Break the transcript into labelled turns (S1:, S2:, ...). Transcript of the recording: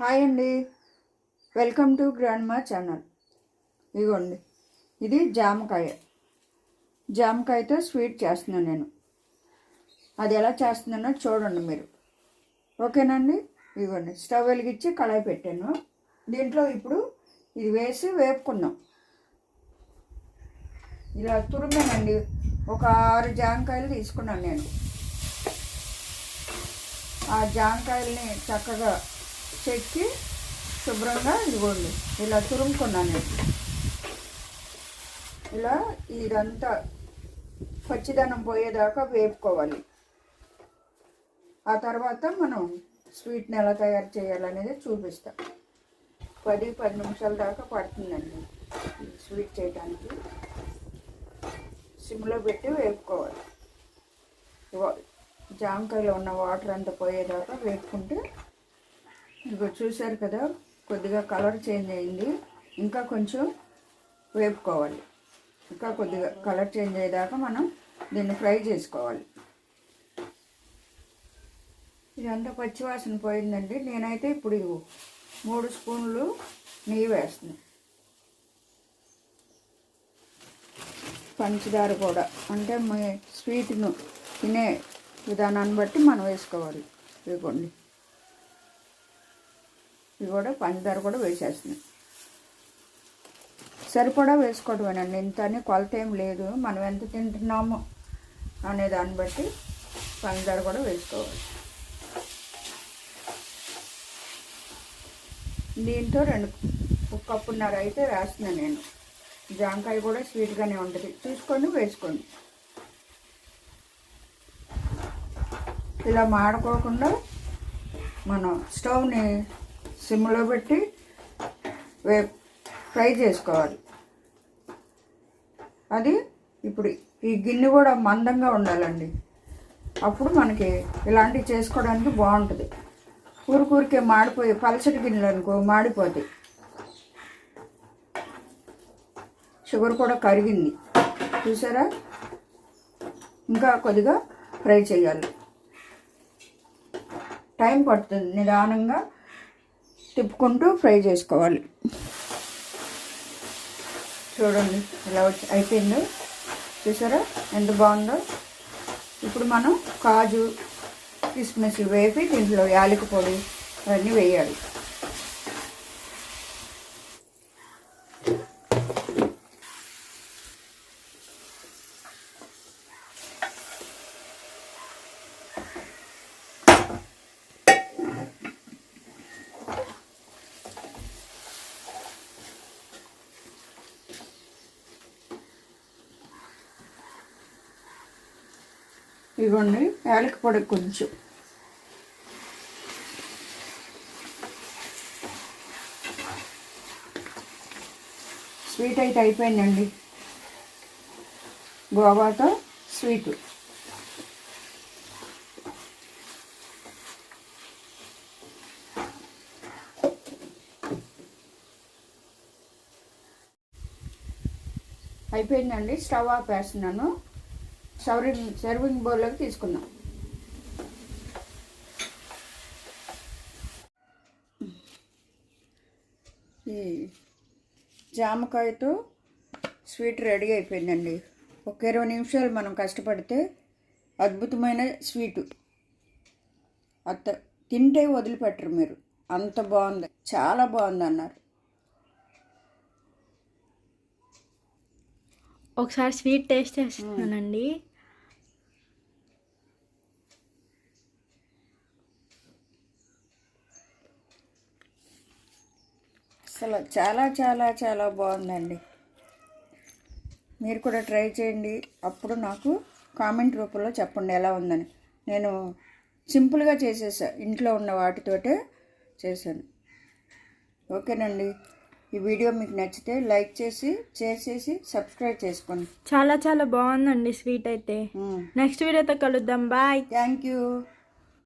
S1: Hi అండి. Welcome to grand మా channel. ఇదిగోండి ఇది జామకాయ. జామకాయతో స్వీట్ చేస్తున్నాను నేను. అది ఎలా చేస్తున్నానో చూడండి మీరు. ఓకేనండి? ఇదిగోండి స్టవ్ వెలిగించి కళాయి పెట్టాను. దీంట్లో ఇప్పుడు ఇది వేసి వేపుకుందాం. ఇలా తురిమానండి. ఒక ఆరు జామకాయలు తీసుకున్నాను నేను. ఆ జామకాయల్ని చక్కగా చెక్కి శుభ్రంగా ఇదిగోండి ఇలా తురుముకున్నాను నేను. ఇలా ఇదంతా పచ్చిదనం పోయేదాకా వేపుకోవాలి. ఆ తర్వాత మనం స్వీట్ని ఎలా తయారు చేయాలనేది చూపిస్తాం. పది పది నిమిషాల దాకా పడుతుందండి స్వీట్ చేయడానికి సిమ్లో పెట్టి వేపుకోవాలి. జామకాయలో ఉన్న వాటర్ అంతా పోయేదాకా వేపుకుంటే ఇదిగో చూశారు కదా కొద్దిగా కలర్ చేంజ్ అయింది. ఇంకా కొంచెం వేపుకోవాలి. ఇంకా కొద్దిగా కలర్ చేంజ్ అయ్యేదాకా మనం దీన్ని ఫ్రై చేసుకోవాలి. ఇదంతా పచ్చివాసన పోయిందండి. నేనైతే ఇప్పుడు మూడు స్పూన్లు నెయ్యి వేస్తున్నాను పంచదార కూడా. అంటే మీ స్వీట్ను తినే విధానాన్ని బట్టి మనం వేసుకోవాలి. ఇదిగోండి. ఇది కూడా పంచదార కూడా వేసేస్తున్నాం సరిపడా వేసుకోవడమేనండి ఇంత అని కొలత ఏం లేదు. మనం ఎంత తింటున్నామో అనే దాన్ని బట్టి పంచదార కూడా వేసుకోవాలి దీంతో రెండు ఒక కప్పున్నర అయితే వేస్తున్నాను నేను. జాంకాయ కూడా స్వీట్గానే ఉంటుంది. చూసుకొని వేసుకోండి. ఇలా మాడుకోకుండా మనం స్టవ్ని సిమ్లో పెట్టి వే ఫ్రై చేసుకోవాలి. అది ఇప్పుడు ఈ గిన్నె కూడా మందంగా ఉండాలండి. అప్పుడు మనకి ఇలాంటివి చేసుకోవడానికి బాగుంటుంది. ఊరికూరికే మాడిపోయి పలసటి గిన్నెలు అనుకో మాడిపోతాయి. షుగర్ కూడా కరిగింది. చూసారా? ఇంకా కొద్దిగా ఫ్రై చేయాలి. టైం పడుతుంది నిదానంగా. తిప్పుకుంటూ ఫ్రై చేసుకోవాలి. చూడండి ఇలా వచ్చి అయిపోయిందో. చూసారా? ఎంత బాగుందో? ఇప్పుడు మనం కాజు కిస్మిస్ వేపి దీంట్లో యాలక పొడి అవన్నీ వేయాలి. ఇదిగోండి యాలక పొడి కొంచెం. స్వీట్ అయితే అయిపోయిందండి. గోవాతో స్వీటు. అయిపోయిందండి. స్టవ్ ఆఫ్ వేస్తున్నాను సర్వింగ్ సర్వింగ్ బౌల్లోకి తీసుకుందాం. ఈ జామకాయతో స్వీట్ రెడీ అయిపోయిందండి. ఒక ఇరవై నిమిషాలు మనం కష్టపడితే అద్భుతమైన స్వీటు. అత్త తింటే వదిలిపెట్టరు మీరు. అంత బాగుంది. చాలా బాగుంది అన్నారు
S2: ఒకసారి స్వీట్ టేస్ట్ చేస్తున్నానండి.
S1: అసలు చాలా చాలా చాలా బాగుందండి. మీరు కూడా ట్రై చేయండి. అప్పుడు నాకు కామెంట్ రూపంలో చెప్పండి ఎలా ఉందని. నేను సింపుల్గా చేసేసా. ఇంట్లో ఉన్న వాటితోటే చేశాను. ఓకేనండి. ఈ వీడియో మీకు నచ్చితే లైక్ చేసి చేసేసి సబ్స్క్రైబ్ చేసుకోండి.
S2: చాలా చాలా బాగుందండి స్వీట్ అయితే. నెక్స్ట్ వీడియోతో కలుద్దాం. బాయ్.
S1: Thank you.